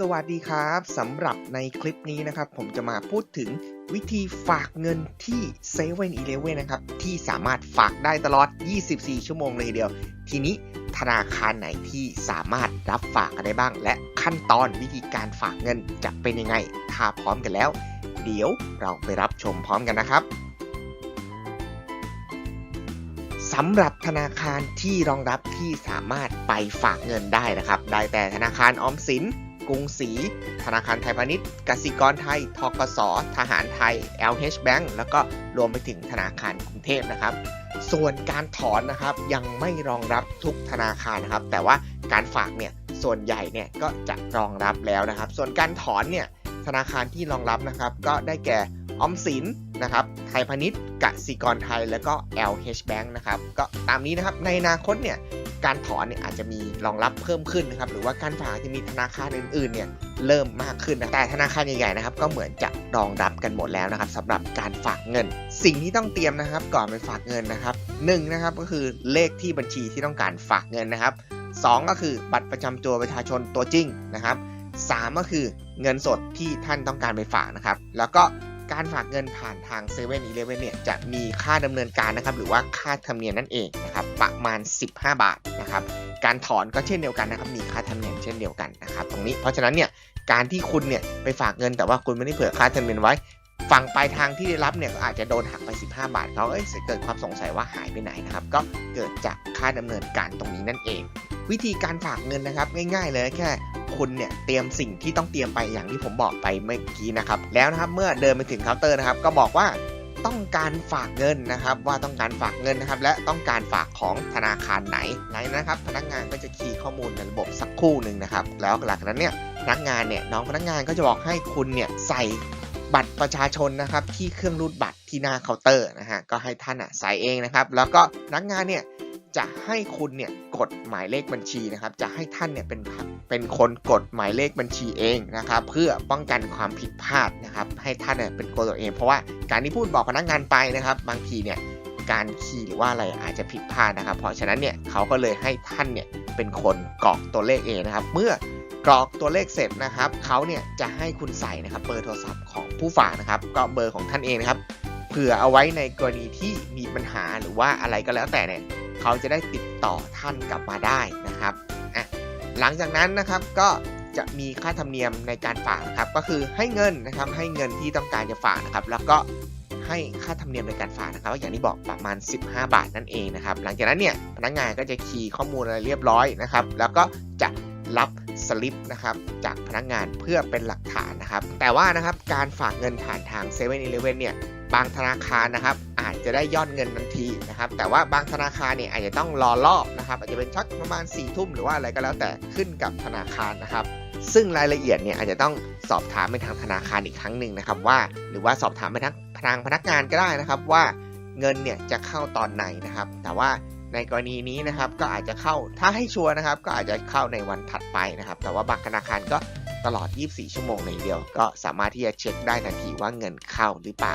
สวัสดีครับสำหรับในคลิปนี้นะครับผมจะมาพูดถึงวิธีฝากเงินที่7 e เ e ่ e อนะครับที่สามารถฝากได้ตลอด 24 ชั่วโมงเลยเดียว ทีนี้ธนาคารไหนที่สามารถรับฝากกันได้บ้าง และขั้นตอนวิธีการฝากเงินจะเป็นยังไง ถ้าพร้อมกันแล้ว เดี๋ยวเราไปรับชมพร้อมกันนะครับสำหรับธนาคารที่รองรับที่สามารถไปฝากเงินได้นะครับ ได้แต่ธนาคารออมสิน กรุงศรี ธนาคารไทยพาณิชย์ กสิกรไทย ทกส ทหารไทย LH Bank แล้วก็รวมไปถึงธนาคารกรุงเทพนะครับ ส่วนการถอนนะครับยังไม่รองรับทุกธนาคารนะครับ แต่ว่าการฝากเนี่ยส่วนใหญ่เนี่ยก็จะรองรับแล้วนะครับ ส่วนการถอนเนี่ยธนาคารที่รองรับนะครับ ก็ได้แก่ออมสินนะครับ ไทยพาณิชย์กสิกรไทย แล้วก็ LH Bank นะครับ ก็ตามนี้นะครับ ในอนาคตเนี่ย การถอนเนี่ยอาจจะมีรองรับเพิ่มขึ้นนะครับหรือว่าการฝากจะมีธนาคารอื่นๆเนี่ยเริ่มมากขึ้นนะแต่ธนาคารใหญ่ๆนะครับก็เหมือนจะรองรับกันหมดแล้วนะครับสำหรับการฝากเงิน สิ่งที่ต้องเตรียมนะครับก่อนไปฝากเงินนะครับหนึ่งนะครับก็คือเลขที่บัญชีที่ต้องการฝากเงินนะครับสองก็คือบัตรประจำตัวประชาชนตัวจริงนะครับสามก็คือเงินสดที่ท่านต้องการไปฝากนะครับ แล้วก็ การฝากเงินผ่านทาง7 e เ e ่ e อเนี่ยจะมีค่าดำเนินการนะครับหรือว่าค่าธรรมเนียมนั่นเองนะครับประมาณ 15 บาทนะครับการถอนก็เช่นเดียวกันนะครับมีค่าธรรมเนียมเช่นเดียวกันนะครับตรงนี้เพราะฉะนั้นเนี่ยการที่คุณเนี่ยไปฝากเงินแต่ว่าคุณไม่ได้เผื่อค่าธรรมเนียมไว้ฝั่งปลายทางที่ได้รับเนี่ยก็อาจจะโดนหักไป 15 บาทเขาเอ้ยเกิดความสงสัยว่าหายไปไหนนะครับก็เกิดจากค่าดำเนินการตรงนี้นั่นเอง วิธีการฝากเงินนะครับง่ายๆเลยแค่คุณเนี่ยเตรียมสิ่งที่ต้องเตรียมไปอย่างที่ผมบอกไปเมื่อกี้นะครับแล้วนะครับเมื่อเดินไปถึงเคาน์เตอร์นะครับ ก็บอกว่าต้องการฝากเงินนะครับ ว่าต้องการฝากเงินนะครับ และต้องการฝากของธนาคารไหนไหนนะครับ พนักงานก็จะคีย์ข้อมูลในระบบสักคู่หนึ่งนะครับ แล้วหลังจากนั้นเนี่ยพนักงานเนี่ยน้องพนักงานก็จะบอกให้คุณเนี่ยใส่บัตรประชาชนนะครับที่เครื่องรูดบัตรที่หน้าเคาน์เตอร์นะฮะก็ให้ท่านอะใส่เองนะครับ แล้วก็พนักงานเนี่ย จะให้คุณเนี่ยกดหมายเลขบัญชีนะครับ จะให้ท่านเนี่ยเป็นเป็นคนกดหมายเลขบัญชีเองนะครับ เพื่อป้องกันความผิดพลาดนะครับ ให้ท่านเนี่ยเป็นตัวเอง เพราะว่าการที่พูดบอกพนักงานไปนะครับ บางทีเนี่ยการคีย์หรือว่าอะไรอาจจะผิดพลาดนะครับ เพราะฉะนั้นเนี่ยเขาก็เลยให้ท่านเนี่ยเป็นคนกรอกตัวเลขเองนะครับ เมื่อกรอกตัวเลขเสร็จนะครับเขาเนี่ยจะให้คุณใส่นะครับเบอร์โทรศัพท์ของผู้ฝากนะครับ ก็เบอร์ของท่านเองนะครับ เผื่อเอาไว้ในกรณีที่มีปัญหาหรือว่าอะไรก็แล้วแต่เนี่ย เขาจะได้ติดต่อท่านกลับมาได้นะครับอะหลังจากนั้นนะครับก็จะมีค่าธรรมเนียมในการฝากนะครับก็คือให้เงินนะครับให้เงินที่ต้องการจะฝากนะครับ แล้วก็ให้ค่าธรรมเนียมในการฝากนะครับอย่างที่บอกประมาณ 15 บาทนั่นเองนะครับหลังจากนั้นเนี่ยพนักงานก็จะคีย์ข้อมูลอะไรเรียบร้อยนะครับ แล้วก็จะรับสลิปนะครับจากพนักงานเพื่อเป็นหลักฐานนะครับ แต่ว่านะครับการฝากเงินผ่านทาง7 e เ e ่ e อเนี่ยบางธนาคารนะครับ จะได้ยอดเงินทันทีนะครับ แต่ว่าบางธนาคารเนี่ยอาจจะต้องรอรอบนะครับอาจจะเป็นชักประมาณ4ี่ทุ่มหรือว่าอะไรก็แล้วแต่ขึ้นกับธนาคารนะครับ ซึ่งรายละเอียดเนี่ยอาจจะต้องสอบถามไปทางธนาคารอีกครั้งหนึ่งนะครับว่า หรือว่าสอบถามไปทางทางพนักงานก็ได้นะครับว่าเงินเนี่ยจะเข้าตอนไหนนะครับ แต่ว่าในกรณีนี้นะครับก็อาจจะเข้าถ้าให้ชัวร์นะครับ ก็อาจจะเข้าในวันถัดไปนะครับ แต่ว่าบางธนาคารก็ตลอด 24 ชั่วโมงเลยเดียว ก็สามารถที่จะเช็คได้ทันทีว่าเงินเข้าหรือเปล่า